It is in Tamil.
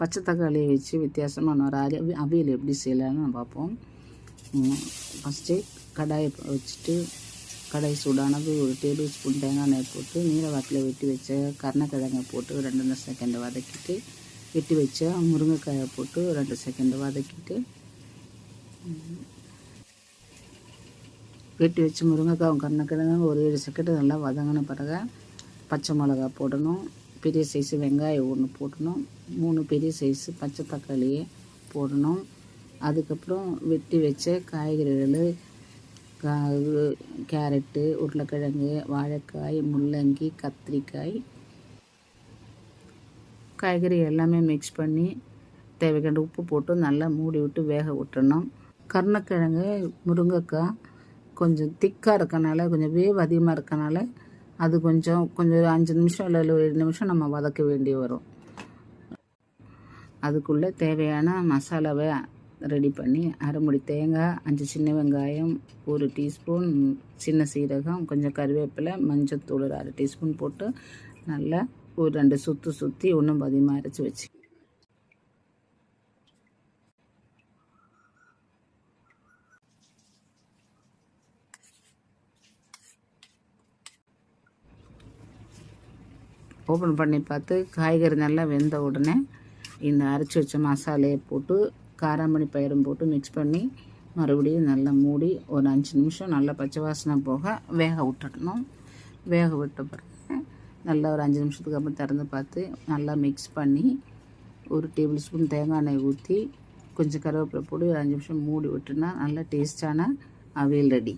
பச்சை தக்காளியை வச்சு வித்தியாசமான ஒரு அவி அவியல் எப்படி செய்யலாம்னு பார்ப்போம். ஃபஸ்ட்டு கடாயை வச்சுட்டு கடாய் சூடானது ஒரு டேபிள் ஸ்பூன் தேங்காய் எண்ணெய் போட்டு நீல வாக்கில் வெட்டி வச்ச கருணக்கிழங்கை போட்டு ரெண்டு மூணு செகண்ட் வதக்கிட்டு வெட்டி வச்ச முருங்கைக்காயை போட்டு ரெண்டு செகண்ட் வதக்கிட்டு வெட்டி வச்சு முருங்கைக்காய் கருணக்கிழங்கு ஒரு ஏழு செகண்ட் நல்லா வதங்கின பிறகு பச்சை மிளகா போடணும். பெரிய சைஸு வெங்காயம் ஒன்று போடணும். மூணு பெரிய சைஸு பச்சை தக்காளியை போடணும். அதுக்கப்புறம் வெட்டி வச்ச காய்கறிகள் கா இது கேரட்டு உருளைக்கிழங்கு வாழைக்காய் முள்ளங்கி கத்திரிக்காய். காய்கறி எல்லாமே மிக்ஸ் பண்ணி தேவைக்கண்ட உப்பு போட்டு நல்லா மூடி விட்டு வேக விட்டுறணும். கருணக்கிழங்கு முருங்கைக்காய் கொஞ்சம் திக்காக இருக்கனால கொஞ்சம் வேவ் அதிகமாக இருக்கனால அது கொஞ்சம் கொஞ்சம் ஒரு அஞ்சு நிமிஷம் இல்லை ஒரு ஏழு நிமிஷம் நம்ம வதக்க வேண்டி வரும். அதுக்குள்ளே தேவையான மசாலாவை ரெடி பண்ணி அரைமுடி தேங்காய் அஞ்சு சின்ன வெங்காயம் ஒரு டீஸ்பூன் சின்ன சீரகம் கொஞ்சம் கருவேப்பிலை மஞ்சத்தூள் அரை டீஸ்பூன் போட்டு நல்லா ஒரு ரெண்டு சுற்று சுற்றி ஒன்றும் பதியமாக அரைச்சி வச்சு ஓப்பன் பண்ணி பார்த்து காய்கறி நல்லா வெந்த உடனே இந்த அரைச்சி வச்ச மசாலையை போட்டு காராமணி பயிரும் போட்டு மிக்ஸ் பண்ணி மறுபடியும் நல்லா மூடி ஒரு அஞ்சு நிமிஷம் நல்லா பச்சை வாசனை போக வேக விட்டுடணும். வேக விட்ட பிறகு நல்லா ஒரு அஞ்சு நிமிஷத்துக்கு அப்புறம் திறந்து பார்த்து நல்லா மிக்ஸ் பண்ணி ஒரு டேபிள் ஸ்பூன் தேங்காய் எண்ணெய் ஊற்றி கொஞ்சம் கருவேப்பிலை போட்டு ஒரு அஞ்சு நிமிஷம் மூடி விட்டுனா நல்லா டேஸ்டான அவியல் ரெடி